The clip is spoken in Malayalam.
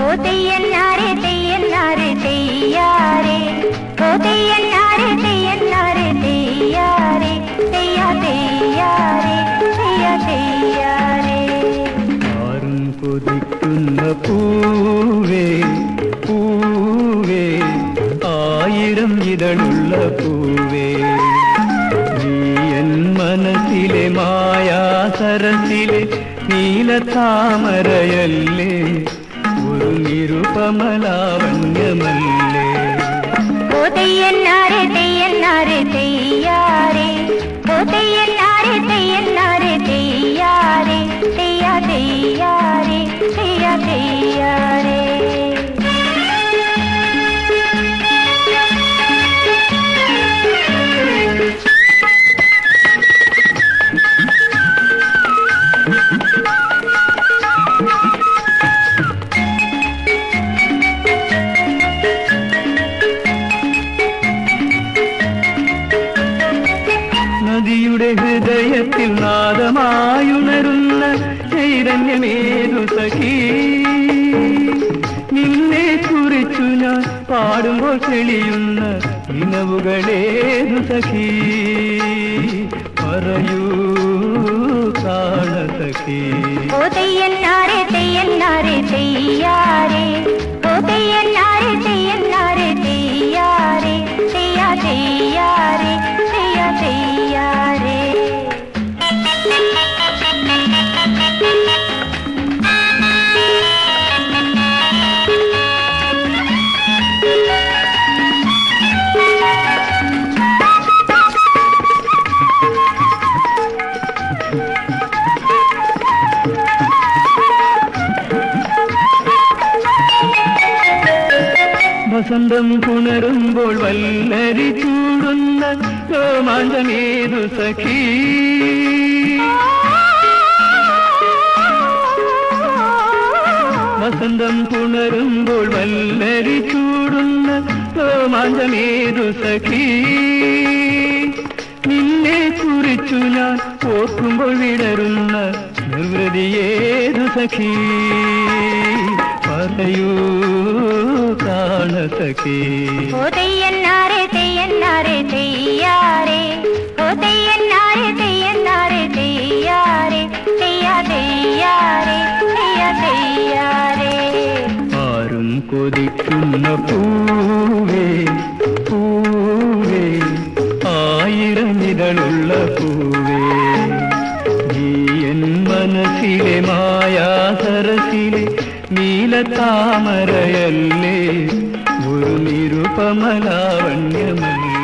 ഓ തെയ്യന്നാരെ തെയ്യന്നാരെ തെയ്യാരെ ഓ തെയ്യന്നാരെ തെയ്യന്നാരെ തെയ്യാരെ തെയ്യാ തെയ്യാരെ തെയ്യാ തെയ്യാരെ ആരും കൊതിക്കുന്ന പൂവേ പൂവേ ആയിരം ഇതളുള്ള പൂവേ മായാസരസിലെ നീലത്താമരയല്ലേ ഒരു നിരുപമലാവണ്യമല്ലേ? പാടുമ്പോൾ തെളിയുന്ന ഇനവുകളേതു സഖി പറയൂ കാണ സഖി ഓ തെയ്യന്നാരെ തെയ്യന്നാരെ തെയ്യാരെ. ഓ തെയ്യന്നാരെ വസന്തം പുണരുമ്പോൾ വല്ലരി ചൂടുന്ന രോമാഞ്ചമേതു സഖീ. വസന്തം പുണരുമ്പോൾ വല്ലരി ചൂടുന്ന രോമാഞ്ചമേതു സഖീ. നിന്നെ കുറിച്ചു ഞാൻ ഓർക്കുമ്പോൾ വിടരുന്ന നിർവൃതിയേതു സഖീ? പറയൂ. സഖീ ഓ തെയ്യന്നാരെ തെയ്യന്നാരെ തെയ്യാരെ. ഓ തെയ്യന്നാരെ തെയ്യന്നാരെ തെയ്യാരെ. തെയ്യാ തെയ്യാരെ തെയ്യാ തെയ്യാരെ. ആരും കൊതിക്കുന്ന പൂവേ പൂവേ ആയിരം ഇതളുള്ള പൂവേ. നീ എൻ മനസ്സിലെ മായാസരസിലെ നീലത്താമരയല്ലേ ഒരു നിരുപമലാവണ്യമല്ലേ